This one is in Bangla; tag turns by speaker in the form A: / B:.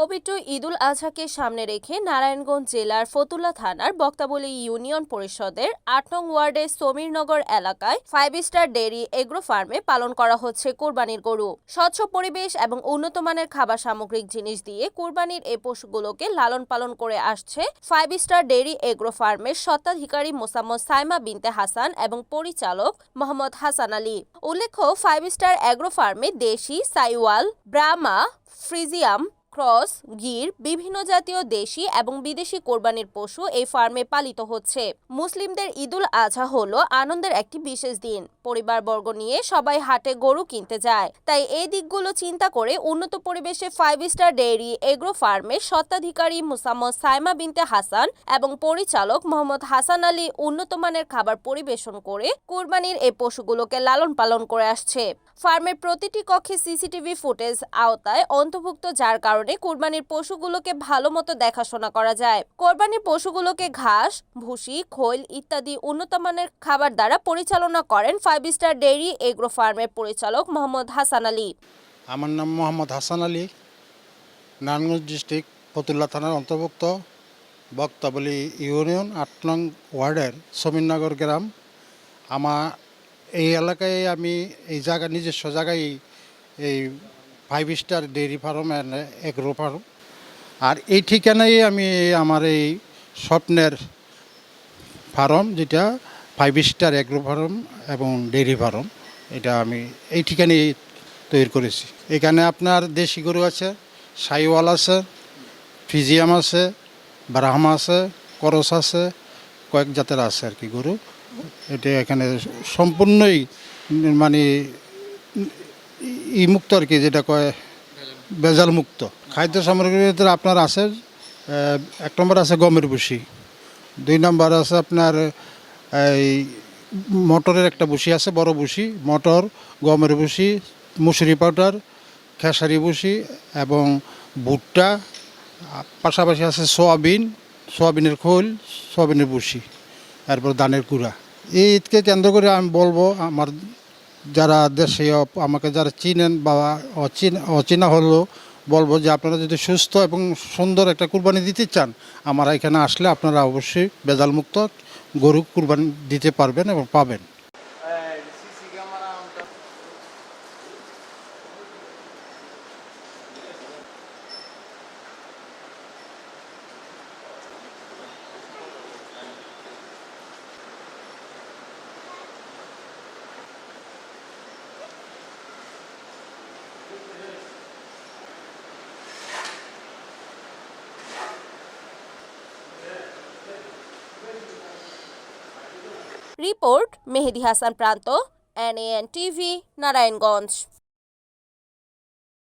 A: পবিত্র ঈদুল আজহাকে সামনে রেখে নারায়ণগঞ্জ জেলার ফতুল্লা থানার বক্তাবলী ইউনিয়ন পরিষদের আট নং ওয়ার্ডের সমীরনগর এলাকায় ফাইভ স্টার ডেয়ারি এগ্রো ফার্মে পালন করা হচ্ছে কোরবানির গরু। স্বচ্ছ পরিবেশ এবং উন্নত মানের খাবার সামগ্রিক জিনিস দিয়ে কোরবানির এ পশুগুলোকে লালন পালন করে আসছে ফাইভ স্টার ডেয়ারি এগ্রো ফার্মের স্বত্বাধিকারী মোসাম্মদ সাইমা বিনতে হাসান এবং পরিচালক মোহাম্মদ হাসান আলী। উল্লেখ্য, ফাইভ স্টার এগ্রো ফার্মে দেশি, Sahiwal Brahma Friesian cross, Gir, বিভিন্ন জাতীয় দেশি এবং বিদেশি কোরবানির পশু এই ফার্মে পালিত হচ্ছে। মুসলিমদের ঈদুল আজহা হলো আনন্দের একটি বিশেষ দিন। পরিবারবর্গ নিয়ে সবাই হাটে গরু কিনতে যায়। তাই এই দিকগুলো চিন্তা করে উন্নত পরিবেশে ফাইভ স্টার ডেয়ারি এগ্রো ফার্মের স্বত্বাধিকারী মুসাম্মদ সাইমা বিনতে হাসান এবং পরিচালক মোহাম্মদ হাসান আলী উন্নত মানের খাবার পরিবেশন করে কোরবানির এই পশুগুলোকে লালন পালন করে আসছে। ফার্মের প্রতিটি কক্ষে সিসিটিভি ফুটেজ আওতায় অন্তর্ভুক্ত, যার কারণে কোরবানির পশুগুলোকে ভালো মতো দেখাশোনা করা যায়। কোরবানির পশুগুলোকে ঘাস, ভুসি, খৈল ইত্যাদি উন্নত মানের খাবার দ্বারা পরিচালনা করেন ফাইভ স্টার ডেইরি এগ্রো ফার্মের পরিচালক মোহাম্মদ হাসান আলী।
B: আমার নাম মোহাম্মদ হাসান আলী, নারায়ণগঞ্জ ডিস্ট্রিক্ট ফতুল্লা থানার অন্তর্ভুক্ত বক্তাবলী ইউনিয়ন আট নং ওয়ার্ডের সমীরনগর গ্রাম। আমার এই এলাকায় আমি এই জায়গা নিজস্ব জায়গায় এই five star dairy farm and agro farm আর এই ঠিকানায় আমি আমার এই স্বপ্নের ফার্ম যেটা ফাইভ স্টার এগ্রো ফার্ম এবং ডেয়ারি ফার্ম এটা আমি এই ঠিকানায় তৈরি করেছি। এখানে আপনার দেশি গরু আছে, সাইওয়াল আছে, ফিজিয়াম আছে, ব্রাহ্মা আছে, করস আছে, কয়েক জাতের আছে আর কি গরু। এটা এখানে সম্পূর্ণই মানে ই মুক্ত আর কি, যেটা কয় বেজাল মুক্ত। খাদ্য সামগ্রীর ভিতরে আপনার আছে এক নম্বর আছে গমের ভুসি। দুই নম্বর আছে আপনার, এই মটরের একটা ভুসি আছে, বড় ভুসি, মটর, গমের ভুসি, মুসুরি পাউডার, খেসারি ভুসি এবং ভুট্টা। পাশাপাশি আছে সোয়াবিন, সোয়াবিনের খোল, সোয়াবিনের ভুসি তারপর দানের কুড়া এই ঈদকে কেন্দ্র করে আমি বলব, আমার যারা দেশীয় আমাকে যারা চিনেন বা অচিন- অচেনা হলো, বলব যে আপনারা যদি সুস্থ এবং সুন্দর একটা কুরবানি দিতে চান, আমার এখানে আসলে আপনারা অবশ্যই বেজালমুক্ত গরু কুরবানি দিতে পারবেন এবং পাবেন।
A: রিপোর্ট মেহেদি হাসান প্রান্ত এনএএন টিভি নারায়ণগঞ্জ